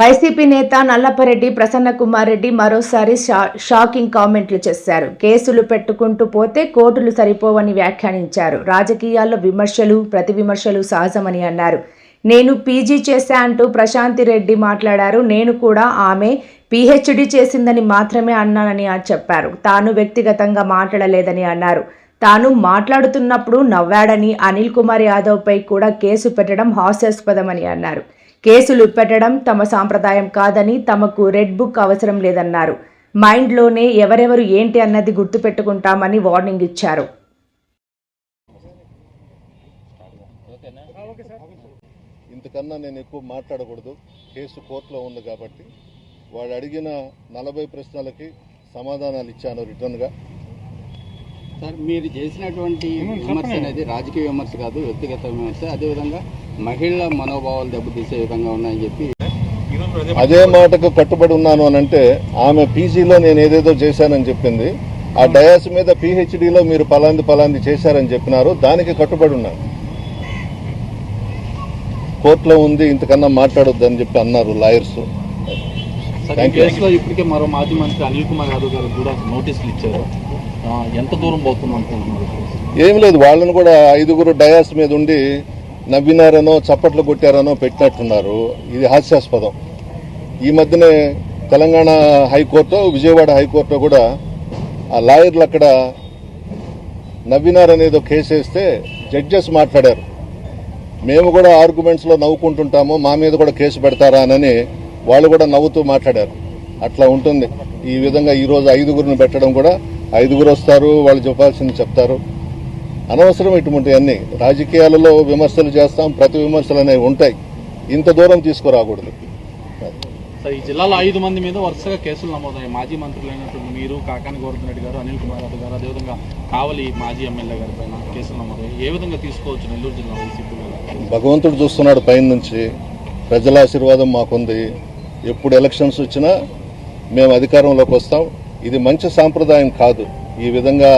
YCP నేత నల్లపరెడ్డి ప్రసన్న కుమార్ రెడ్డి మరోసారి Shah- shocking కామెంట్లు చేశారు. కేసులు పెట్టుకుంటూ పోతే కోర్టులు సరిపోవని వ్యాఖ్యానించారు. రాజకీయాల్లో విమర్శలు ప్రతి విమర్శలు సహజమని అన్నారు. నేను పీజీ చేశా అంటూ ప్రశాంతి రెడ్డి మాట్లాడారు. నేను కూడా ఆమె పీహెచ్డీ చేసిందని మాత్రమే అన్నానని చెప్పారు. తాను వ్యక్తిగతంగా మాట్లాడలేదని అన్నారు. తాను మాట్లాడుతున్నప్పుడు నవ్వాడని అనిల్ కుమార్ యాదవ్పై కూడా కేసు పెట్టడం హాస్యాస్పదమని అన్నారు. కేసులు పెట్టడం తమ సాంప్రదాయం కాదని తమకు రెడ్ బుక్ అవసరం లేదన్నారు. మైండ్లోనే ఎవరెవరు ఏంటి అన్నది గుర్తుపెట్టుకుంటామని వార్నింగ్ ఇచ్చారు. ఇంతకన్నా నేను ఎక్కువ మాట్లాడకూడదు. కేసు కోర్టులో ఉంది కాబట్టి. వాడు అడిగిన నలభై ప్రశ్నలకి సమాధానాలు ఇచ్చాను రిటర్న్గా. సార్ మీరు చేసినటువంటి విమర్శ అనేది రాజకీయ విమర్శ కాదు వ్యక్తిగత విమర్శ. అదేవిధంగా మహిళల మనోభావాలు దెబ్బతీసే విధంగా ఉన్నాయని చెప్పి అదే మాటకు కట్టుబడి ఉన్నాను అని అంటే ఆమె పీజీలో నేను ఏదేదో చేశానని చెప్పింది. ఆ డయాస్ మీద పిహెచ్డిలో మీరు పలాంది పలాంది చేశారని చెప్పినారు. దానికి కట్టుబడి ఉన్నాను. కోర్టులో ఉంది ఇంతకన్నా మాట్లాడొద్దని చెప్పి అన్నారు లాయర్స్ ఇప్పటికే మరో మాజీ మంత్రి అనిల్ కుమార్ యాదవ్ గారు కూడా నోటీసులు ఇచ్చారు. ఎంత దూరం పోతుంది అనుకుంటున్నారు? ఏం లేదు వాళ్ళని కూడా ఐదుగురు డయాస్ మీద ఉండి నవ్వినారనో చప్పట్లు కొట్టారనో పెట్టినట్టున్నారు. ఇది హాస్యాస్పదం. ఈ మధ్యనే తెలంగాణ హైకోర్టు విజయవాడ హైకోర్టు కూడా ఆ లాయర్లు అక్కడ నవ్వినారనేదో కేసు వేస్తే జడ్జెస్ మాట్లాడారు. మేము కూడా ఆర్గ్యుమెంట్స్లో నవ్వుకుంటుంటాము మా మీద కూడా కేసు పెడతారా అని వాళ్ళు కూడా నవ్వుతూ మాట్లాడారు. అట్లా ఉంటుంది. ఈ విధంగా ఈరోజు ఐదుగురిని పెట్టడం కూడా ఐదుగురు వస్తారు వాళ్ళు చెప్పాల్సింది చెప్తారు. అనవసరం ఇటువంటి అన్ని. రాజకీయాలలో విమర్శలు చేస్తాం ప్రతి విమర్శలు అనేవి ఉంటాయి. ఇంత దూరం తీసుకురాకూడదు. సార్ ఈ జిల్లాలో ఐదు మంది మీద వరుసగా కేసులు నమోదయ్యాయి. మాజీ మంత్రులైనటువంటి మీరు కాకాని గోవర్ధన్ గారు అనిల్ కుమార్ యాదవ్ గారు అదేవిధంగా కావలి మాజీ ఎమ్మెల్యే గారి పైన కేసులు నమోదయ్యాయి. ఏ విధంగా తీసుకోవచ్చు నెల్లూరు జిల్లా వైసీపీ? భగవంతుడు చూస్తున్నాడు పైన నుంచి. ప్రజల ఆశీర్వాదం మాకుంది. ఎప్పుడు ఎలక్షన్స్ వచ్చినా మేము అధికారంలోకి వస్తాం. ఇది మంచి సాంప్రదాయం కాదు. ఈ విధంగా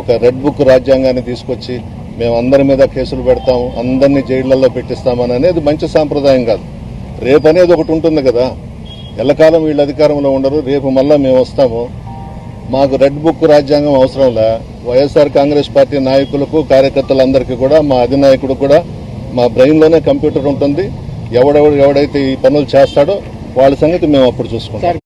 ఒక రెడ్ బుక్ రాజ్యాంగాన్ని తీసుకొచ్చి మేము అందరి మీద కేసులు పెడతాము అందరినీ జైళ్ళలో పెట్టిస్తామని అనేది మంచి సాంప్రదాయం కాదు. రేపు అనేది ఒకటి ఉంటుంది కదా. ఎల్లకాలం వీళ్ళు అధికారంలో ఉండరు రేపు మళ్ళీ మేము వస్తాము. మాకు రెడ్ బుక్ రాజ్యాంగం అవసరంలా వైఎస్ఆర్ కాంగ్రెస్ పార్టీ నాయకులకు కార్యకర్తలందరికీ కూడా మా అధినాయకుడు కూడా మా బ్రెయిన్లోనే కంప్యూటర్ ఉంటుంది. ఎవడెవడు ఎవడైతే ఈ పనులు చేస్తాడో వాళ్ళ సంగతి మేము అప్పుడు చూసుకుంటాం.